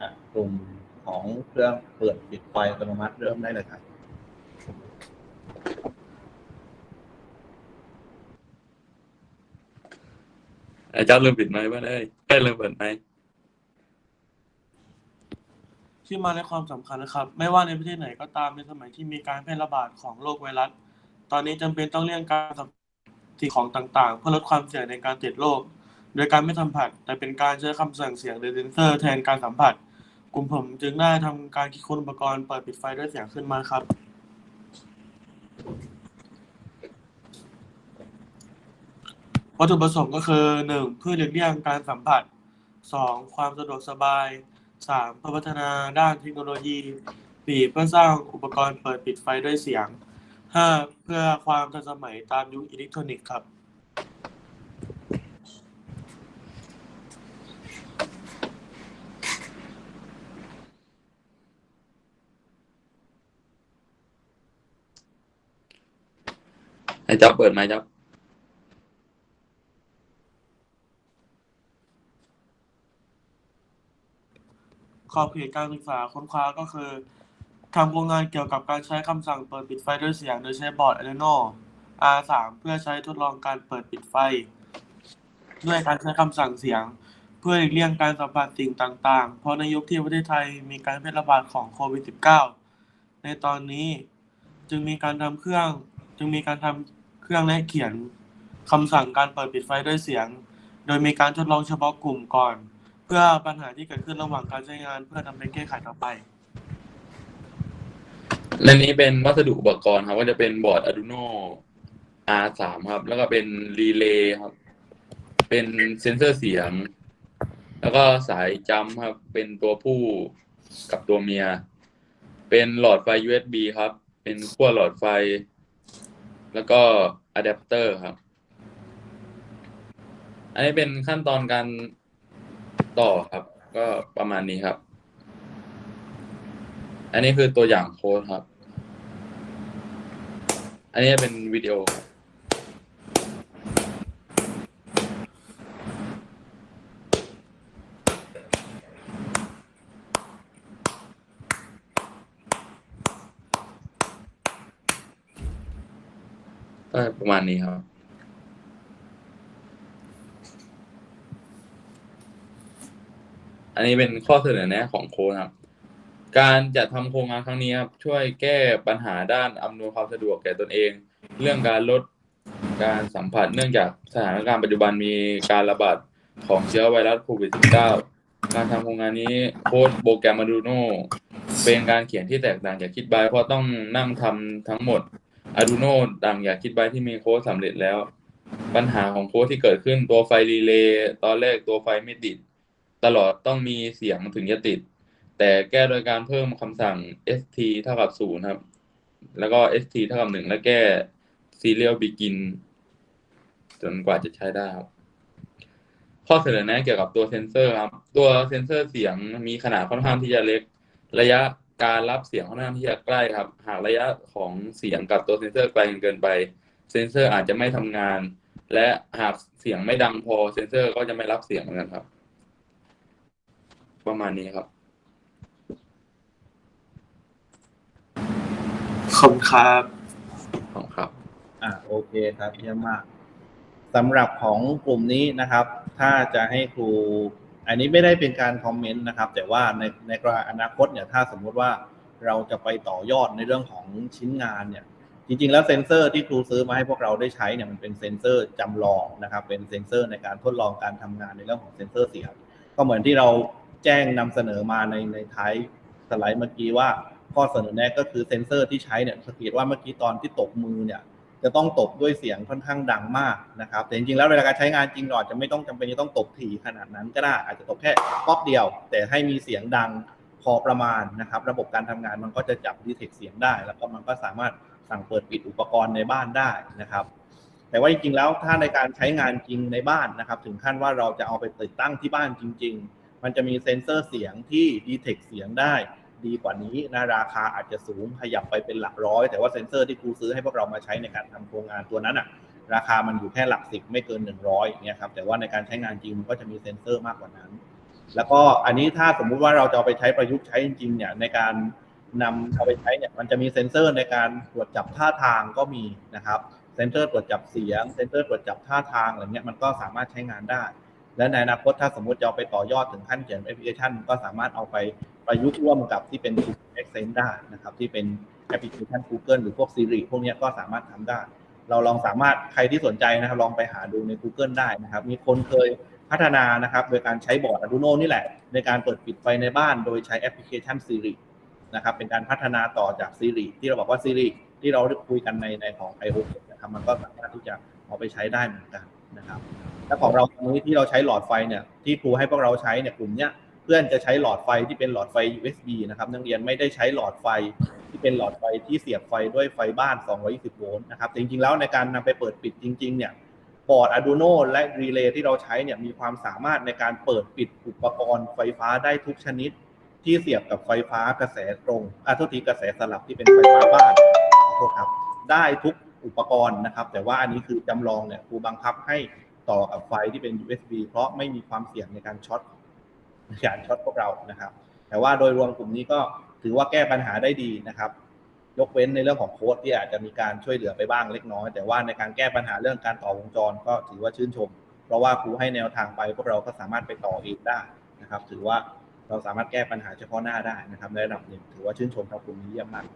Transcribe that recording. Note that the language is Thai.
อะกลุ่มของเครื่องเปิดปิดไฟอัตโนมัติเริ่มได้เลยครับอาจารย์เริ่มปิดไมค์บ้างได้ได้เริ่มเปิดไมค์ที่มาในความสำคัญนะครับ ไม่ว่าในประเทศไหนก็ตามในสมัยที่มีการแพร่ระบาดของโรคไวรัส ตอนนี้จำเป็นต้องเลี่ยงการสัมผัสสิ่งของต่างๆ เพื่อลดความเสี่ยงในการติดโรค โดยการไม่สัมผัส แต่เป็นการใช้คำสั่งเสียงหรือเซนเซอร์แทนการสัมผัส กลุ่มผมจึงได้ทำการคิดค้นอุปกรณ์เปิดปิดไฟด้วยเสียงขึ้นมาครับ วัตถุประสงค์ก็คือหนึ่งเพื่อหลีกเลี่ยงการสัมผัสสองความสะดวกสบายสามเพื่อพัฒนาด้านเทคโนโลยีสี่เพื่อสร้างอุปกรณ์เปิดปิดไฟด้วยเสียงห้าเพื่อความทันสมัยตามยุคอิเล็กทรอนิกส์ครับ ให้จ๊อบเปิดไหมจ๊อบขอบเขตการศึกษาค้นคว้าก็คือทำโครงงานเกี่ยวกับการใช้คำสั่งเปิดปิดไฟด้วยเสียงโดยใช้บอร์ด Arduino R3 เพื่อใช้ทดลองการเปิดปิดไฟ ด้วยการใช้คำสั่งเสียง เพื่อหลีกเลี่ยงการสัมผัสสิ่งต่าง ๆ เพราะในยุคที่ประเทศไทยมีการแพร่ระบาดของโควิด -19 ในตอนนี้จึงมีการทำเครื่องจึงมีการทำ รื่องและเขียนคำสั่งการเปิดปิดไฟด้วยเสียง โดยมีการทดลองเฉพาะกลุ่มก่อน เพื่อปัญหาที่เกิดขึ้นระหว่างการใช้งานเพื่อนำไปแก้ไขต่อไป และนี้เป็นวัสดุอุปกรณ์ครับก็จะเป็นบอร์ด Arduino R3 ครับ แล้วก็เป็นรีเลย์ครับ เป็นเซนเซอร์เสียง แล้วก็สายจัมป์ครับ เป็นตัวผู้กับตัวเมีย เป็นหลอดไฟ USB ครับ เป็นขั้วหลอดไฟ แล้วก็อะแดปเตอร์ครับ อันนี้เป็นขั้นตอนการต่อครับ ก็ประมาณนี้ครับ อันนี้คือตัวอย่างโค้ดครับ อันนี้เป็นวิดีโอครับ ก็ประมาณนี้ครับ อันนี้เป็นข้อเสนอแนะของโค้ดครับ การจัดทำโครงงานครั้งนี้ครับช่วยแก้ปัญหาด้านอำนวยความสะดวกแก่ตนเอง เรื่องการลดการสัมผัสเนื่องจากสถานการณ์ปัจจุบันมีการระบาดของเชื้อไวรัสโควิด -19 การทำโครงงานนี้โค้ดโปรแกรม Arduino เป็นการเขียนที่แตกต่างจากคิดไบเพราะต้องนั่งทำทั้งหมด Arduino ต่างจากคิดไบที่มีโค้ดสำเร็จแล้ว ปัญหาของโค้ดที่เกิดขึ้นตัวไฟรีเลย์ตอนแรกตัวไฟไม่ติด ตลอดต้องมีเสียงถึงจะติด แต่แก้โดยการเพิ่มคำสั่ง st เท่ากับศูนย์ครับ แล้วก็ st เท่ากับหนึ่งแล้วแก้ serial begin จนกว่าจะใช้ได้ครับข้อเสนอแนะเกี่ยวกับตัวเซนเซอร์ครับ ตัวเซนเซอร์เสียงมีขนาดค่อนข้างที่จะเล็ก ระยะ การรับเสียงค่อนข้างที่จะใกล้ครับ หากระยะของเสียงกับตัวเซนเซอร์ไกลเกินไป เซนเซอร์อาจจะไม่ทำงาน และหากเสียงไม่ดังพอเซนเซอร์ก็จะไม่รับเสียงเหมือนกันครับ ประมาณนี้ครับ ขอบคุณครับขอบคุณครับ อ่าโอเคครับเยี่ยมมากสำหรับของกลุ่มนี้นะครับ ถ้าจะให้ครู อันนี้ไม่ได้เป็นการคอมเมนต์นะครับ แต่ว่าในในกรณีอนาคตเนี่ยถ้าสมมุติว่าเราจะไปต่อยอดในเรื่องของชิ้นงานเนี่ยจริงๆ แล้วเซ็นเซอร์ที่ครูซื้อมาให้พวกเราได้ใช้เนี่ยมันเป็นเซ็นเซอร์จำลองนะครับ เป็นเซ็นเซอร์ในการทดลองการทำงานในเรื่องของเซ็นเซอร์เสียงก็เหมือนที่เราแจ้งนำเสนอมาในในท้ายสไลด์เมื่อกี้ว่าข้อเสนอแนะก็คือเซ็นเซอร์ที่ใช้เนี่ยสังเกตว่าเมื่อกี้ตอนที่ตบมือเนี่ย จะต้องตบด้วยเสียงค่อนข้างดังมากนะครับ แต่จริงๆแล้วเวลาการใช้งานจริงเราอาจะไม่ต้องจำเป็นจะต้องตบถี่ขนาดนั้นก็ได้อาจจะตบแค่ป๊อกเดียว แต่ให้มีเสียงดังพอประมาณนะครับ ระบบการทำงานมันก็จะจับดีเทคเสียงได้ แล้วก็มันก็สามารถสั่งเปิดปิดอุปกรณ์ในบ้านได้นะครับ แต่ว่าจริงๆแล้วถ้าในการใช้งานจริงในบ้านนะครับ ถึงขั้นว่าเราจะเอาไปติดตั้งที่บ้านจริง ๆ มันจะมีเซ็นเซอร์เสียงที่ดีเทคเสียงได้ ดีกว่านี้นะราคาอาจจะสูงขยับไปเป็นหลักร้อย แต่ว่าเซ็นเซอร์ที่ครูซื้อให้พวกเรามาใช้ในการทำโครงงานตัวนั้นอะราคามันอยู่แค่หลักสิบไม่เกินหนึ่งร้อย่างเงี้ยครับแต่ว่าในการใช้งานจริงมันก็จะมีเซ็นเซอร์มากกว่านั้น แล้วก็อันนี้ถ้าสมมุติว่าเราจะเอาไปใช้ประยุกต์ใช้จริงๆเนี่ยในการนำเอาไปใช้เนี่ยมันจะมีเซ็นเซอร์ในการตรวจจับท่าทางก็มีนะครับเซ็นเซอร์ตรวจจับเสียงเซ็นเซอร์ตรวจจับท่าทางอะไรเงี้ยมันก็สามารถใช้งานได้ และในอนาคตถ้าสมมติจะเอาไปต่อยอดถึงขั้นเขียนแอปพลิเคชันก็สามารถเอาไป ประยุกต์ร่วมกับที่เป็น Accent ได้นะครับ ที่เป็นแอปพลิเคชัน Google หรือพวก Siri พวกนี้ก็สามารถทำได้ เราลองสามารถใครที่สนใจนะครับ ลองไปหาดูใน Google ได้นะครับ มีคนเคยพัฒนานะครับ โดยการใช้บอร์ด Arduino นี่แหละ ในการเปิดปิดไฟในบ้าน โดยใช้แอปพลิเคชัน Siri นะครับ เป็นการพัฒนาต่อจาก Siri ที่เราบอกว่า Siri ที่เราคุยกันในในของ i o นะครับมันก็สามารถที่จะเอาไปใช้ได้เหมือนกันนะครับ และของเราตรงนี้ที่เราใช้หลอดไฟเนี่ยที่ครูให้พวกเราใช้เนี่ยกลุ่มเนี้ย พื่อนจะใช้หลอดไฟที่เป็นหลอดไฟ USB นะครับ นักเรียนไม่ได้ใช้หลอดไฟที่เป็นหลอดไฟที่เสียบไฟด้วยไฟบ้าน 220 โวลต์นะครับ จริงๆ แล้วในการนำไปเปิดปิดจริง ๆ เนี่ย บอร์ด Arduino และรีเลย์ที่เราใช้เนี่ย มีความสามารถในการเปิดปิดอุปกรณ์ไฟฟ้าได้ทุกชนิด ที่เสียบกับไฟฟ้ากระแสตรงอะโทษทีกระแสสลับที่เป็นไฟฟ้าบ้านขอโทษครับ ได้ทุกอุปกรณ์นะครับ แต่ว่าอันนี้คือจำลองเนี่ยครูบังคับให้ต่อกับไฟที่เป็น USB เพราะไม่มีความเสี่ยงในการช็อต ในการช็อตพวกเรานะครับ แต่ว่าโดยรวมกลุ่มนี้ก็ถือว่าแก้ปัญหาได้ดีนะครับ ยกเว้นในเรื่องของโค้ดที่อาจจะมีการช่วยเหลือไปบ้างเล็กน้อย แต่ว่าในการแก้ปัญหาเรื่องการต่อวงจรก็ถือว่าชื่นชม เพราะว่าครูให้แนวทางไปพวกเราก็สามารถไปต่อเองได้นะครับ ถือว่าเราสามารถแก้ปัญหาเฉพาะหน้าได้นะครับในระดับหนึ่งถือว่าชื่นชมครับกลุ่มนี้เยี่ยมมาก